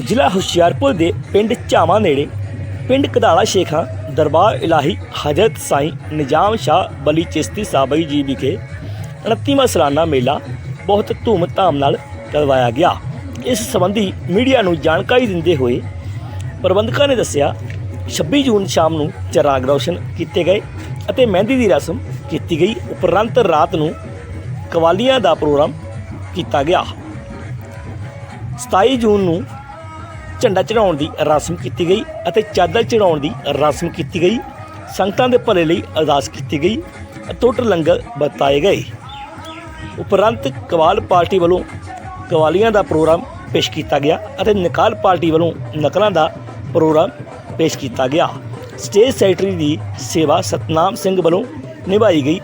ਜ਼ਿਲ੍ਹਾ ਹੁਸ਼ਿਆਰਪੁਰ ਦੇ ਪਿੰਡ ਝਾਵਾਂ ਨੇੜੇ ਪਿੰਡ ਕਧਾਲਾ ਸ਼ੇਖਾਂ ਦਰਬਾਰ ਇਲਾਹੀ ਹਜ਼ਰਤ ਸਾਈਂ ਨਿਜ਼ਾਮ ਸ਼ਾਹ ਬਲੀ ਚਿਸ਼ਤੀ ਸਾਬਈ ਜੀ ਵਿਖੇ 29ਵਾਂ ਸਾਲਾਨਾ ਮੇਲਾ ਬਹੁਤ ਧੂਮ-ਧਾਮ ਨਾਲ ਕਰਵਾਇਆ ਗਿਆ। ਇਸ ਸੰਬੰਧੀ ਮੀਡੀਆ ਨੂੰ ਜਾਣਕਾਰੀ ਦਿੰਦੇ ਹੋਏ ਪ੍ਰਬੰਧਕਾਂ ਨੇ ਦੱਸਿਆ 26 ਜੂਨ ਸ਼ਾਮ ਨੂੰ ਚਰਾਗ ਰੌਸ਼ਨ ਕੀਤੇ ਗਏ ਅਤੇ ਮਹਿੰਦੀ ਦੀ ਰਸਮ ਕੀਤੀ ਗਈ। ਉਪਰੰਤ ਰਾਤ ਨੂੰ ਕਵਾਲੀਆਂ ਦਾ ਪ੍ਰੋਗਰਾਮ ਕੀਤਾ ਗਿਆ। 27 ਜੂਨ ਨੂੰ ਝੰਡਾ ਚੜਾਉਣ ਦੀ ਰਸਮ ਕੀਤੀ ਗਈ ਅਤੇ ਚਾਦਰ ਚੜਾਉਣ ਦੀ ਰਸਮ ਕੀਤੀ ਗਈ। ਸੰਗਤਾਂ ਦੇ ਭਲੇ ਲਈ ਅਰਦਾਸ ਕੀਤੀ ਗਈ ਅਟੁੱਟ ਲੰਗਰ ਵਰਤਾਏ ਗਏ। ਉਪਰੰਤ ਕਵਾਲ ਪਾਰਟੀ ਵੱਲੋਂ ਕਵਾਲੀਆਂ ਦਾ ਪ੍ਰੋਗਰਾਮ ਪੇਸ਼ ਕੀਤਾ ਗਿਆ ਅਤੇ ਨਿਕਾਲ ਪਾਰਟੀ ਵੱਲੋਂ ਨਕਲਾਂ ਦਾ ਪ੍ਰੋਗਰਾਮ ਪੇਸ਼ ਕੀਤਾ ਗਿਆ। ਸਟੇਜ ਸੈਕਟਰੀ ਦੀ ਸੇਵਾ ਸਤਨਾਮ ਸਿੰਘ ਵੱਲੋਂ ਨਿਭਾਈ ਗਈ।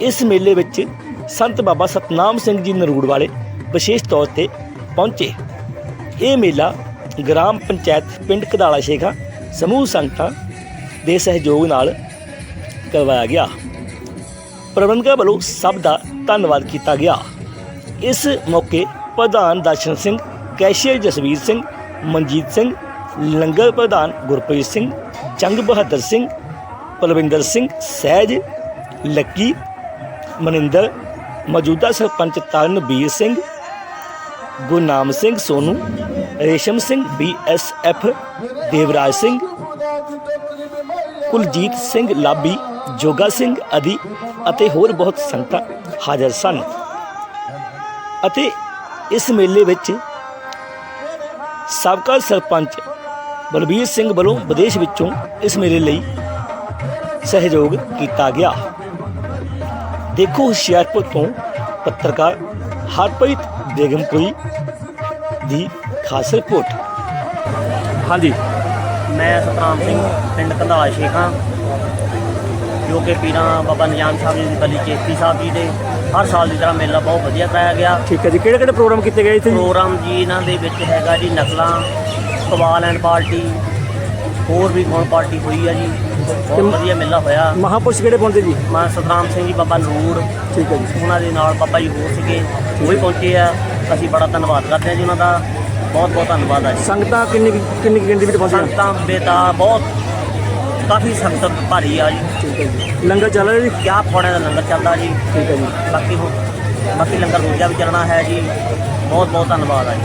ਇਸ ਮੇਲੇ ਵਿੱਚ ਸੰਤ ਬਾਬਾ ਸਤਨਾਮ ਸਿੰਘ ਜੀ ਨਰੂੜ ਵਾਲੇ ਵਿਸ਼ੇਸ਼ ਤੌਰ ਤੇ ਪਹੁੰਚੇ। ਇਹ ਮੇਲਾ ਗ੍ਰਾਮ ਪੰਚਾਇਤ ਪਿੰਡ ਕਦਾਲਾ ਸ਼ੇਖਾ ਸਮੂਹ ਸੰਗਤਾਂ ਦੇ ਸਹਿਯੋਗ ਨਾਲ ਕਰਵਾਇਆ ਗਿਆ। ਪ੍ਰਬੰਧਕਾਂ ਵੱਲੋਂ ਸਭ ਦਾ ਧੰਨਵਾਦ ਕੀਤਾ ਗਿਆ। ਇਸ ਮੌਕੇ ਪ੍ਰਧਾਨ ਦਰਸ਼ਨ ਸਿੰਘ, ਕੈਸ਼ੀਅਰ ਜਸਵੀਰ ਸਿੰਘ, ਮਨਜੀਤ ਸਿੰਘ, ਲੰਗਰ ਪ੍ਰਧਾਨ ਗੁਰਪ੍ਰੀਤ ਸਿੰਘ ਜੰਗ ਬਹਾਦਰ ਸਿੰਘ, ਪਲਵਿੰਦਰ ਸਿੰਘ, ਸਹਿਜ, ਲੱਕੀ, ਮਨਿੰਦਰ, ਮੌਜੂਦਾ ਸਰਪੰਚ ਤਰਨਬੀਰ ਸਿੰਘ, ਗੁਰਨਾਮ ਸਿੰਘ ਸੋਨੂ ਰੇਸ਼ਮ ਸਿੰਘ ਬੀਐਸਐਫ ਦੇਵਰਾਜ ਸਿੰਘ, ਕੁਲਜੀਤ ਸਿੰਘ, ਲਾਬੀ, ਜੋਗਾ ਸਿੰਘ ਆਦਿ ਅਤੇ ਹੋਰ ਬਹੁਤ ਸੰਗਤਾਂ ਹਾਜ਼ਰ ਸਨ। ਅਤੇ ਇਸ ਮੇਲੇ ਵਿੱਚ ਸਾਬਕਾ ਸਰਪੰਚ ਬਲਬੀਰ ਸਿੰਘ ਵੱਲੋਂ ਵਿਦੇਸ਼ ਵਿੱਚੋਂ ਇਸ ਮੇਲੇ ਲਈ ਸਹਿਯੋਗ ਕੀਤਾ ਗਿਆ। ਦੇਖੋ ਹੁਸ਼ਿਆਰਪੁਰ ਤੋਂ ਪੱਤਰਕਾਰ ਹਰਪ੍ਰੀਤ ਬੇਗਮਪੁਰੀ ਦੀ ਖਾਸ ਰਿਪੋਰਟ। ਹਾਂਜੀ। ਮੈਂ ਸਤਨਾਮ ਸਿੰਘ ਪਿੰਡ ਕੰਧਾਲਾ ਸ਼ੇਖਾਂ ਜੋ ਕਿ ਪੀਰਾਂ ਬਾਬਾ ਨਿਜਾਮ ਸਾਹਿਬ ਜੀ ਦੀ ਬਲੀ ਚੇਤੀ ਸਾਹਿਬ ਜੀ ਦੇ ਹਰ ਸਾਲ ਦੀ ਤਰ੍ਹਾਂ ਮੇਲਾ ਬਹੁਤ ਵਧੀਆ ਕਰਾਇਆ ਗਿਆ। ਠੀਕ ਹੈ ਜੀ ਕਿਹੜੇ ਕਿਹੜੇ ਪ੍ਰੋਗਰਾਮ ਕੀਤੇ ਗਏ ਇੱਥੇ? ਪ੍ਰੋਗਰਾਮ ਜੀ ਇਹਨਾਂ ਦੇ ਵਿੱਚ ਹੈਗਾ ਜੀ ਨਕਲਾਂ ਕਵਾਲ ਐਂਡ ਪਾਰਟੀ ਹੋਰ ਵੀ ਕੌਣ ਪਾਰਟੀ ਹੋਈ ਆ ਜੀ ਬਹੁਤ ਵਧੀਆ ਮੇਲਾ ਹੋਇਆ। ਮਹਾਪੁਰਸ਼ ਕਿਹੜੇ ਪਹੁੰਚੇ ਜੀ? ਮੈਂ ਸਤਨਾਮ ਸਿੰਘ ਜੀ ਬਾਬਾ ਨੂਰ। ਠੀਕ ਹੈ ਜੀ। ਉਹਨਾਂ ਦੇ ਨਾਲ ਬਾਬਾ ਜੀ ਹੋਰ ਸੀਗੇ ਉਹ ਵੀ ਪਹੁੰਚੇ ਆ। ਅਸੀਂ ਬੜਾ ਧੰਨਵਾਦ ਕਰਦੇ ਹਾਂ ਜੀ ਉਹਨਾਂ ਦਾ। ਬਹੁਤ ਬਹੁਤ ਧੰਨਵਾਦ ਜੀ। ਸੰਗਤਾਂ ਕਿੰਨੀ ਕੁ- ਕਿੰਨੀ ਕੁ ਗਿਣਤੀ ਵਿੱਚ ਪਹੁੰਚੀਆਂ? ਸੰਗਤਾਂ ਬੇਦਾ ਬਹੁਤ ਕਾਫੀ ਸੰਗਤ ਭਾਰੀ ਆ ਜੀ। ਠੀਕ ਹੈ ਜੀ। ਲੰਗਰ ਚੱਲ ਰਿਹਾ ਜੀ? ਕਿਆ ਪੌੜਿਆਂ ਦਾ ਲੰਗਰ ਚੱਲਦਾ ਜੀ। ਠੀਕ ਹੈ ਜੀ। ਬਾਕੀ ਹੁਣ ਬਾਕੀ ਲੰਗਰ ਦੂਜਾ ਵੀ ਚੱਲਣਾ ਹੈ ਜੀ। ਬਹੁਤ ਬਹੁਤ ਧੰਨਵਾਦ ਆ ਜੀ।